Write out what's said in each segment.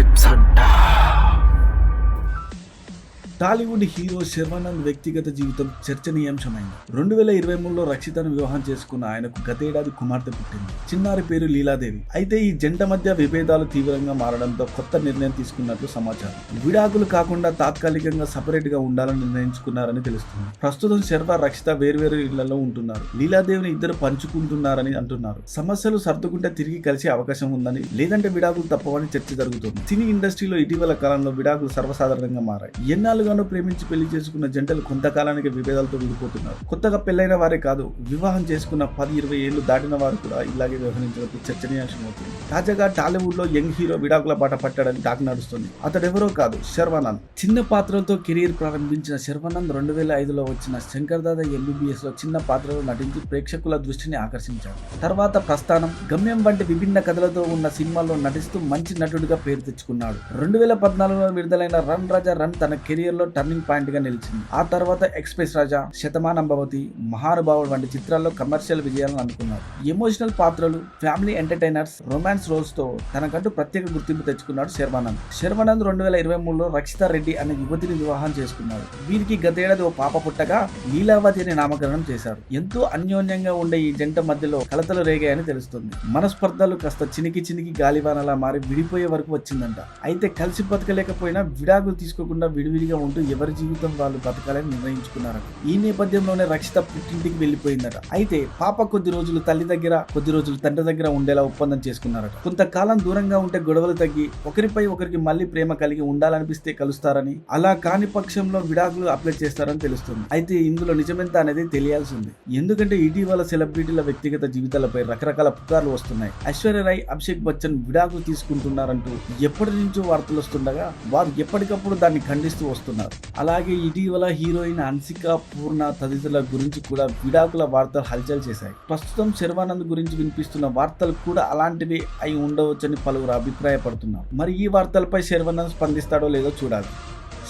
chips are die. Tollywood hero Sharwanand వ్యక్తిగత జీవితం చర్చనీయాంశమైంది. రెండు వేల ఇరవై మూడులో రక్షితను వివాహం చేసుకున్న ఆయనకు గతేడాది కుమార్తె పుట్టింది. చిన్నారి పేరు లీలాదేవి. అయితే ఈ జంట మధ్య విభేదాలు తీవ్రంగా మారడంతో కొత్త నిర్ణయం తీసుకున్నట్లు సమాచారం. విడాకులు కాకుండా తాత్కాలికంగా సపరేట్గా ఉండాలని నిర్ణయించుకున్నారని తెలుస్తుంది. ప్రస్తుతం శర్వ రక్షిత వేర్వేరు ఇళ్ళలో ఉంటున్నారు. లీలాదేవిని ఇద్దరు పంచుకుంటున్నారని అంటున్నారు. సమస్యలు సర్దుకుంటే తిరిగి కలిసే అవకాశం ఉందని లేదంటే విడాకులు తప్పవని చర్చ జరుగుతుంది. సినీ ఇండస్ట్రీలో ఇటీవల కాలంలో విడాకులు సర్వసాధారణంగా మారాయి. ఎన్నాళ్ళుగానో ప్రేమించి పెళ్ళి చేసుకున్న జంటలు కొంతకాలానికి విభేదాలతో విడిపోతున్నారు. కొత్తగా పెళ్ళైన వారే కాదు వివాహం చేసుకున్న పది ఇరవై ఏళ్ళు దాటిన వారు కూడా ఇలాగే వ్యవహరించడం చర్చనీయాంశం అవుతుంది. తాజాగా టాలీవుడ్లో యంగ్ హీరో విడాకుల పాట పట్టాడని టాక్ నడుస్తుంది. అతడెవరో కాదు శర్వానంద్. చిన్న పాత్రలతో కెరీర్ ప్రారంభించిన శర్వానంద్ రెండు వేల ఐదులో వచ్చిన శంకర్ దాదా ఎంబీబీఎస్లో చిన్న పాత్రలో నటించి ప్రేక్షకుల దృష్టిని ఆకర్షించాడు. తర్వాత ప్రస్థానం గమ్యం వంటి విభిన్న కథలతో ఉన్న సినిమాల్లో నటిస్తూ మంచి నటుడిగా పేరు తెచ్చుకున్నాడు. రెండు వేల పద్నాలుగులో విడుదలైన రన్ రాజా రన్ తన కెరియర్ లో టర్నింగ్ పాయింట్గా నిలిచింది. ఆ తర్వాత ఎక్స్ప్రెస్ రాజా శతమానం భవతి మహానుభావుడు వంటి చిత్రాల్లో కమర్షియల్ విజయాలను అందుకున్నారు. ఎమోషనల్ పాత్రలు ఫ్యామిలీ ఎంటర్టైనర్స్ రొమాన్స్ రోల్స్తో తనకంటూ ప్రత్యేక గుర్తింపు తెచ్చుకున్నాడు శర్వానంద్. శర్వానంద్ రెండు వేల ఇరవై మూడులో రక్షిత రెడ్డి అనే యువతిని వివాహం చేసుకున్నాడు. వీరికి గతేడాది ఓ పాప పుట్టగా లీలావతి అని నామకరణం చేశారు. ఎంతో అన్యోన్యంగా ఉండే ఈ జంట మధ్యలో కలతలు రేగాయని తెలుస్తుంది. మనస్పర్ధలు కాస్త చినికి చినికి గాలివానలా మారి విడిపోయే వరకు వచ్చిందంట. అయితే కలిసి బతకలేకపోయినా విడాకులు తీసుకోకుండా విడివిడిగా ఉంటూ ఎవరి జీవితం వాళ్ళు బతకాలని నిర్ణయించుకున్నారట. ఈ నేపథ్యంలోనే రక్షిత పుట్టింటికి వెళ్ళిపోయిందట. అయితే పాప కొద్ది రోజులు తల్లి దగ్గర కొద్ది రోజులు తండ్రి దగ్గర ఉండేలా ఒప్పందం చేసుకున్నారట. కొంతకాలం దూరంగా ఉంటే గొడవలు తగ్గి ఒకరిపై ఒకరికి మళ్ళీ ప్రేమ కలిగి ఉండాలనిపిస్తే కలుస్తారని అలా కాని పక్షంలో విడాకులు అప్లై చేస్తారని తెలుస్తుంది. అయితే ఇందులో నిజమెంత అనేది తెలియాల్సి ఉంది. ఎందుకంటే ఇటీవల సెలబ్రిటీల వ్యక్తిగత జీవితాలపై రకరకాల పుకార్లు వస్తున్నాయి. ఐశ్వర్య రాయ్ అభిషేక్ బచ్చన్ విడాకులు తీసుకుంటున్నారంటూ ఎప్పటి నుంచో వార్తలు వస్తుండగా వారు ఎప్పటికప్పుడు దాన్ని ఖండిస్తూ వస్తున్నారు. అలాగే ఇటీవల హీరోయిన్ హన్సిక పూర్ణ తదితరుల గురించి కూడా విడాకుల వార్తలు హల్చల్ చేశాయి. ప్రస్తుతం శర్వానంద్ గురించి వినిపిస్తున్న వార్తలు కూడా అలాంటివి అయి ఉండవచ్చని పలువురు అభిప్రాయపడుతున్నారు. మరి ఈ వార్తలపై శర్వానంద్ స్పందిస్తాడో లేదో చూడాలి.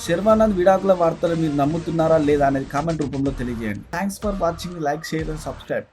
శర్వానంద్ విడాకుల వార్తలు మీరు నమ్ముతున్నారా లేదా అనేది కామెంట్ రూపంలో తెలియజేయండి. Thanks for watching like share and subscribe